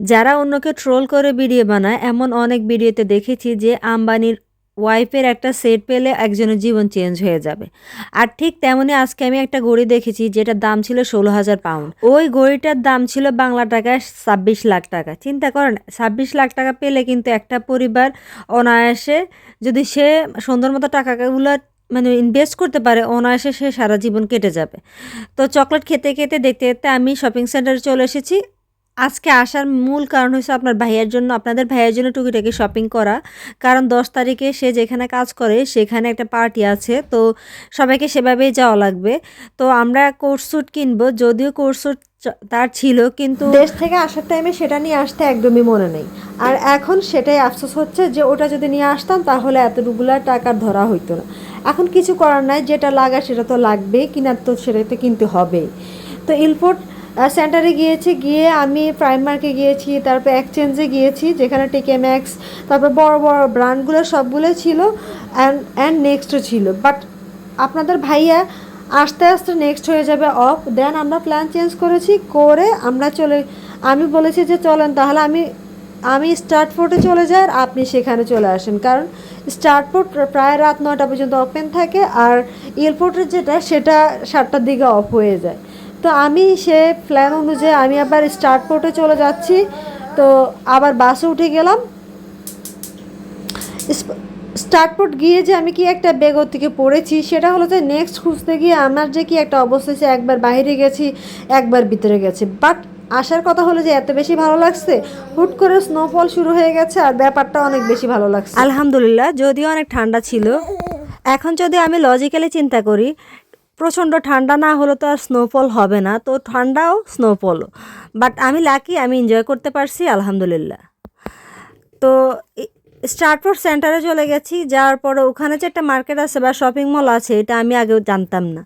যারা অন্যকে ট্রোল করে ভিডিও বানায়, এমন অনেক ভিডিওতে দেখেছি যে আম্বানির ওয়াইফের একটা সেট পেলে একজনের জীবন চেঞ্জ হয়ে যাবে। আর ঠিক তেমনই আজকে আমি একটা ঘড়ি দেখেছি যেটার দাম ছিল ষোলো হাজার পাউন্ড ওই ঘড়িটার দাম ছিল বাংলা টাকায় ছাব্বিশ লাখ টাকা। চিন্তা করেন, ছাব্বিশ লাখ টাকা পেলে কিন্তু একটা পরিবার অনায়াসে যদি সে সুন্দর মতো টাকাগুলো মানে ইনভেস্ট করতে পারে, অনায়াসে সে সারা জীবন কেটে যাবে। তো চকলেট খেতে খেতে, দেখতে দেখতে আমি শপিং সেন্টারে চলে এসেছি। আজকে আসার মূল কারণ হচ্ছে আপনার ভাইয়ের জন্য, আপনাদের ভাইয়ের জন্য টুকিটাকি শপিং করা। কারণ দশ তারিখে সে যেখানে কাজ করে, সেখানে একটা পার্টি আছে। তো সবাইকে সেভাবেই যাওয়া লাগবে। তো আমরা কোর্সুট কিনবো, যদিও কোর্সুট তার ছিল, কিন্তু দেশ থেকে আসার টাইমে সেটা নিয়ে আসতে একদমই মনে নেই। আর এখন সেটাই আফসোস হচ্ছে যে, ওটা যদি নিয়ে আসতাম, তাহলে এতটুকুলা টাকার ধরা হইতো না। এখন কিছু করার নাই, যেটা লাগা সেটা তো লাগবেই, কিনার তো সেটা তো কিনতে হবেই। তো ইলপোর্ট সেন্টারে গিয়েছি, গিয়ে আমি প্রাইমার্কে গিয়েছি, তারপর এক্সচেঞ্জে গিয়েছি, যেখানে টিকে ম্যাক্স তারপর বড় বড় ব্র্যান্ডগুলো সবগুলো ছিল অ্যান্ড অ্যান্ড নেক্সটও ছিল। বাট আপনাদের ভাইয়া আস্তে আস্তে নেক্সট হয়ে যাবে অফ দেন আমরা প্ল্যান চেঞ্জ করেছি, করে আমরা চলে, আমি বলেছি যে চলেন, তাহলে আমি আমি স্টার্ট ফোর্টে চলে যাই আর আপনি সেখানে চলে আসেন। কারণ স্টার্ট ফোর্ট প্রায় রাত নয়টা পর্যন্ত ওপেন থাকে আর এয়ারপোর্টের যেটা, সেটা সাতটার দিকে অফ হয়ে যায়। তো আমি সে প্ল্যান অনুযায়ী আমি আবার স্টার্ট পোর্টে চলে যাচ্ছি। তো আবার বাসে উঠে গেলাম। স্টার্টপোর্ট গিয়ে যে আমি কি একটা বেগর থেকে পড়েছি, সেটা হলো যে নেক্সট খুঁজতে গিয়ে আমার যে কি একটা অবস্থা হয়েছে, একবার বাইরে গেছি, একবার ভিতরে গেছি। বাট আসার কথা হলো যে এত বেশি ভালো লাগছে, হুট করে স্নোফল শুরু হয়ে গেছে আর ব্যাপারটা অনেক বেশি ভালো লাগছে। আলহামদুলিল্লাহ, যদিও অনেক ঠান্ডা ছিল। এখন যদি আমি লজিক্যালি চিন্তা করি প্রচণ্ড ঠান্ডা, না হলে তো আর স্নোফল হবে না। তো ঠান্ডাও স্নোফলও বাট আমি লাকি আমি এনজয় করতে পারছি, আলহামদুলিল্লাহ। তো স্টার্টফোর্ড সেন্টারে চলে গেছি, যাওয়ার পরে ওখানে যে একটা মার্কেট আছে বা শপিং মল আছে, এটা আমি আগেও জানতাম না।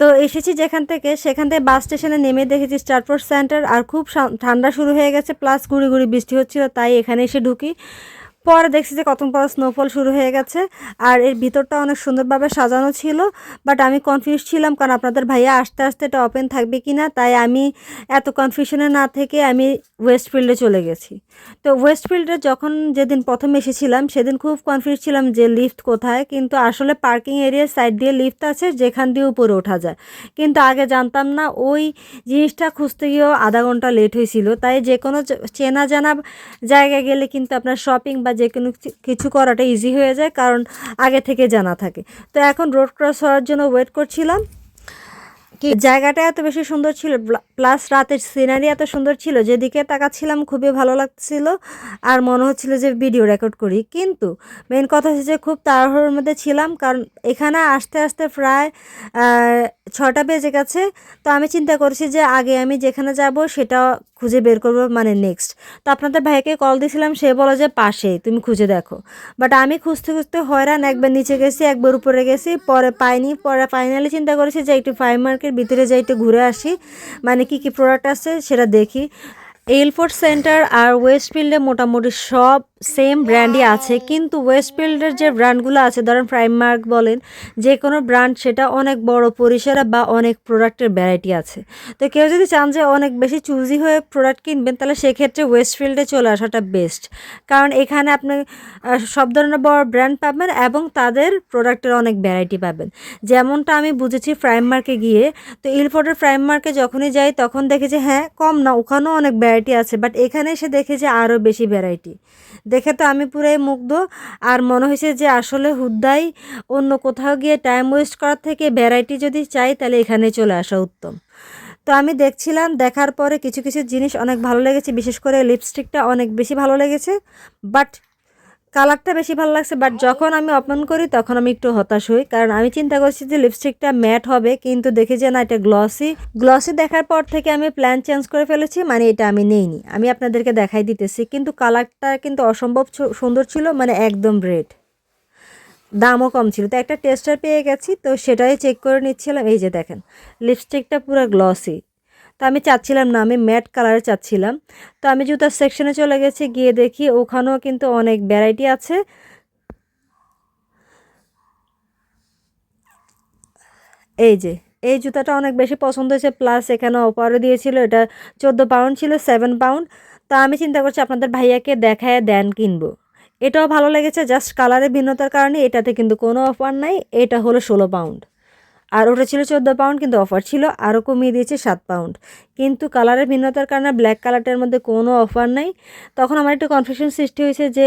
তো এসেছি যেখান থেকে, সেখান থেকে বাস স্টেশনে নেমে দেখেছি স্টারপোর্ট সেন্টার আর খুব ঠান্ডা শুরু হয়ে গেছে প্লাস গুড়ি গুড়ি বৃষ্টি হচ্ছিল, তাই এখানে এসে ঢুকি। পরে দেখছি যে কত পর স্নোফল শুরু হয়ে গেছে আর এর ভিতরটা অনেক সুন্দরভাবে সাজানো ছিল বাট আমি কনফিউজ ছিলাম কারণ আপনাদের ভাইয়া আস্তে আস্তে এটা ওপেন থাকবে কি না তাই আমি এত কনফিউশনে না থেকে আমি ওয়েস্টফিল্ডে চলে গেছি। তো ওয়েস্টফিল্ডে যখন যেদিন প্রথম এসেছিলাম, সেদিন খুব কনফিউজ ছিলাম যে লিফট কোথায়, কিন্তু আসলে পার্কিং এরিয়ার সাইড দিয়ে লিফট আছে, যেখান দিয়ে উপরে ওঠা যায়। কিন্তু আগে জানতাম না, ওই জিনিসটা খুঁজতে গিয়েও আধা ঘণ্টা লেট হয়েছিল, তাই যে কোনো চেনা জানা জায়গায় গেলে কিন্তু আপনার শপিং বা যে কোনো কিছু করাটা ইজি হয়ে যায়, কারণ আগে থেকে জানা থাকে। তো এখন রোড ক্রস হওয়ার জন্য ওয়েট করছিলাম। কি জায়গাটা এত বেশি সুন্দর ছিল প্লাস রাতের সিনারি এত সুন্দর ছিল, যেদিকে তাকাচ্ছিলাম খুবই ভালো লাগছিল, আর মনে হচ্ছিল যে ভিডিও রেকর্ড করি। কিন্তু মেন কথা হচ্ছে যে খুব তাড়াহুড়োর মধ্যে ছিলাম, কারণ এখানে আসতে আসতে প্রায় ছটা বেজে গেছে, তো আমি চিন্তা করছি যে আগে আমি যেখানে যাব সেটা খুঁজে বের করব মানে নেক্সট তো আপনাদের ভাইকে কল দিয়েছিলাম সে বলো যে পাশে, তুমি খুঁজে দেখো। বাট আমি খুঁজতে খুঁজতে হয়রান, একবার নিচে গেছি, একবার উপরে গেছি, পরে পাইনি, পরে ফাইনালি চিন্তা করেছি যে একটু ফাইভ মার্কের ভিতরে যাই, একটু ঘুরে আসি মানে কি কি প্রোডাক্ট আছে সেটা দেখি। এলফোর্ড সেন্টার আর ওয়েস্টফিল্ডে মোটামুটি সব সেম ব্র্যান্ডই আছে। কিন্তু ওয়েস্টফিল্ডের যে ব্র্যান্ডগুলো আছে, ধরেন প্রাইমার্ক বলেন, যে কোনো ব্র্যান্ড সেটা অনেক বড় পরিসরে বা অনেক প্রোডাক্টের ভ্যারাইটি আছে। তো কেউ যদি চান যে অনেক বেশি চুজি হয়ে প্রোডাক্ট কিনবেন, তাহলে সেক্ষেত্রে ওয়েস্টফিল্ডে চলে আসাটা বেস্ট। কারণ এখানে আপনি সব ধরনের বড় ব্র্যান্ড পাবেন এবং তাদের প্রোডাক্টের অনেক ভ্যারাইটি পাবেন। যেমনটা আমি বুঝেছি প্রাইমার্কে গিয়ে, তো ইলফোর্ডের প্রাইমার্কে যখনই যাই, তখন দেখেছি হ্যাঁ কম না, ওখানেও অনেক ভ্যারাইটি আছে বাট এখানে এসে দেখে যে আরও বেশি ভ্যারাইটি দেখে তো আমি পুরাই মুগ্ধ, আর মনে হয়েছে যে আসলে হুদ্দাই অন্য কোথাও গিয়ে টাইম ওয়েস্ট করার থেকে ভ্যারাইটি যদি চাই, তাহলে এখানে চলে আসা উত্তম। তো আমি দেখছিলাম, দেখার পরে কিছু কিছু জিনিস অনেক ভালো লেগেছে, বিশেষ করে লিপস্টিকটা অনেক বেশি ভালো লেগেছে বাট কালারটা বেশি ভালো লাগছে বাট যখন আমি ওপেন করি তখন আমি একটু হতাশ হই। কারণ আমি চিন্তা করছি যে লিপস্টিকটা ম্যাট হবে, কিন্তু দেখি যে না, এটা গ্লসি গ্লসি দেখার পর থেকে আমি প্ল্যান চেঞ্জ করে ফেলেছি মানে এটা আমি নেইনি। আমি আপনাদেরকে দেখাই দিতেছি, কিন্তু কালারটা কিন্তু অসম্ভব সুন্দর ছিল মানে একদম রেড দামও কম ছিল। তো একটা টেস্টার পেয়ে গেছি, তো সেটাই চেক করে নিচ্ছিলাম। এই যে দেখেন লিপস্টিকটা পুরো গ্লসি তো আমি চাচ্ছিলাম না, আমি ম্যাট কালারে চাচ্ছিলাম। তো আমি জুতার সেকশনে চলে গেছি, গিয়ে দেখি ওখানেও কিন্তু অনেক ভ্যারাইটি আছে। এই যে, এই জুতাটা অনেক বেশি পছন্দ হয়েছে প্লাস এখানে অফারও দিয়েছিল, এটা চোদ্দ পাউন্ড ছিল সেভেন পাউন্ড তা আমি চিন্তা করছি আপনাদের ভাইয়াকে দেখায় দেন কিনবো। এটাও ভালো লেগেছে জাস্ট কালারের ভিন্নতার কারণে এটাতে কিন্তু কোনো অফার নাই, এটা হলো ষোলো পাউন্ড আর ওটা ছিল চোদ্দ পাউন্ড কিন্তু অফার ছিল আরও কমিয়ে দিয়েছে সাত পাউন্ড কিন্তু কালারের ভিন্নতার কারণে ব্ল্যাক কালারটার মধ্যে কোনো অফার নাই। তখন আমার একটু কনফিউশন সৃষ্টি হয়েছে যে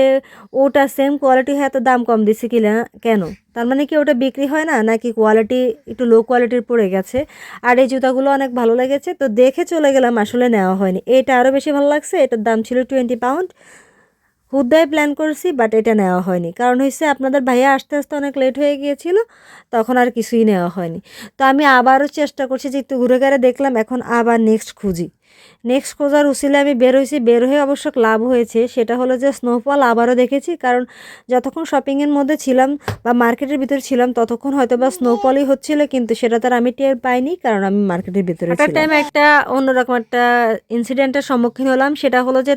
ওটা সেম কোয়ালিটি হয় এত দাম কম দিছে কি না কেন? তার মানে কি ওটা বিক্রি হয় না, নাকি কোয়ালিটি একটু লো কোয়ালিটির পড়ে গেছে? আর এই জুতাগুলো অনেক ভালো লেগেছে, তো দেখে চলে গেলাম, আসলে নেওয়া হয়নি। এটা আরও বেশি ভালো লাগছে, এটার দাম ছিল টোয়েন্টি পাউন্ড হুদায় প্ল্যান করেছি বাট এটা নেওয়া হয়নি। কারণ হচ্ছে আপনাদের ভাইয়া আসতে আসতে অনেক লেট হয়ে গিয়েছিল, তখন আর কিছুই নেওয়া হয়নি। তো আমি আবারও চেষ্টা করছি যে একটু ঘুরে ঘুরে দেখলাম, এখন আবার নেক্সট খুঁজি। নেক্সট খোঁজার উসিলে আমি বের হয়েছি। বের হয়ে অবশ্য লাভ হয়েছে। সেটা হলো যে স্নোফল আবারও দেখেছি। কারণ যতক্ষণ শপিংয়ের মধ্যে ছিলাম বা মার্কেটের ভিতরে ছিলাম ততক্ষণ হয়তো বা স্নোফলই হচ্ছিল। কিন্তু সেটা তার আমি টের পাইনি কারণ আমি মার্কেটের ভিতরে একটা টাইম একটা অন্যরকম একটা ইনসিডেন্টের সম্মুখীন হলাম। সেটা হলো যে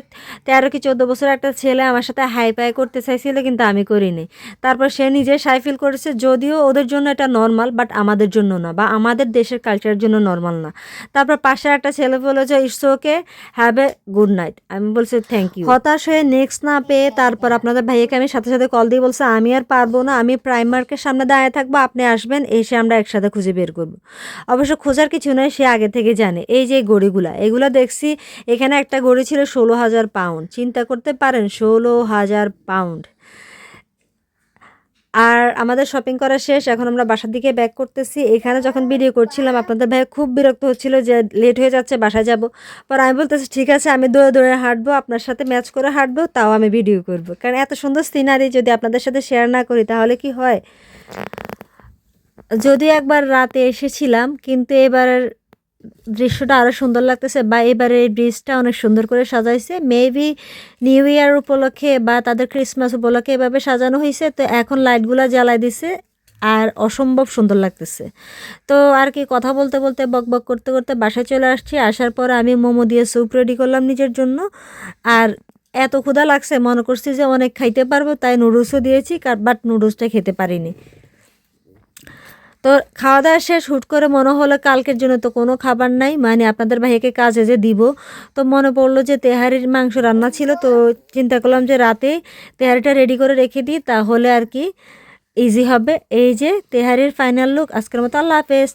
তেরো কি চোদ্দ বছর একটা ছেলে আমার সাথে হাই পাই করতে চাইছিল কিন্তু আমি করিনি। তারপর সে নিজে সাই ফিল করেছে যদিও ওদের জন্য এটা নর্মাল বাট আমাদের জন্য না বা আমাদের দেশের কালচারের জন্য নর্মাল না। তারপর পাশে একটা ছেলে বলেছে it's okay? Have a good night আমি বলছি থ্যাংক ইউ হতাশ হয়ে নেক্সট না পেয়ে তারপর আপনাদের ভাইয়াকে আমি সাথে সাথে কল দিয়ে বলছি, আমি আর পারব না। আমি প্রাইমার্কের সামনে দাঁড়িয়ে থাকব। আপনি আসবেন, এসে আমরা একসাথে খুঁজে বের করব। অবশ্য খোঁজার কিছু নয় সে আগে থেকে জানে। এই যে গড়িগুলা, এগুলো দেখছি, এখানে একটা গড়ি ছিল ষোলো হাজার পাউন্ড চিন্তা করতে পারেন, ষোলো হাজার পাউন্ড আর আমাদের শপিং করা শেষ, এখন আমরা বাসার দিকে ব্যাক করতেছি। এখানে যখন ভিডিও করছিলাম, আপনাদের ভাই খুব বিরক্ত হচ্ছিল যে লেট হয়ে যাচ্ছে, বাসায় যাব। পর আমি বলতেছি, ঠিক আছে, আমি দৌড়ে দৌড়ে হাঁটবো, আপনার সাথে ম্যাচ করে হাঁটবো, তাও আমি ভিডিও করব। কারণ এত সুন্দর সিনারি যদি আপনাদের সাথে শেয়ার না করি, তাহলে কি হয়? যদি একবার রাতে এসেছিলাম, কিন্তু এবার দৃশ্যটা আরও সুন্দর লাগতেছে বা এবারে এই ব্রিজটা অনেক সুন্দর করে সাজাইছে। মেবি নিউ ইয়ার উপলক্ষে বা তাদের ক্রিসমাস উপলক্ষে এভাবে সাজানো হয়েছে। তো এখন লাইটগুলো জ্বালাই দিছে আর অসম্ভব সুন্দর লাগতেছে। তো আর কি কথা বলতে বলতে, বক বক করতে করতে বাসায় চলে আসছি। আসার পর আমি মোমো দিয়ে স্যুপ রেডি করলাম নিজের জন্য। আর এত ক্ষুধা লাগছে, মনে করছি যে অনেক খাইতে পারব, তাই নুডলসও দিয়েছি বাট নুডলসটা খেতে পারিনি। তো খাওয়া দাওয়া শেষ, হুট করে মনে হলো কালকের জন্য তো কোনো খাবার নাই। মানে আপনাদের ভাইকে কাজে যে দিব। তো মনে পড়ল যে তেহারির মাংস রান্না ছিল, তো চিন্তা করলাম যে রাতে তেহারিটা রেডি করে রেখে দিই, তাহলে আর কি ইজি হবে। এই যে তেহারির ফাইনাল লুক আজকের মতো আল্লাহ হাফেজ।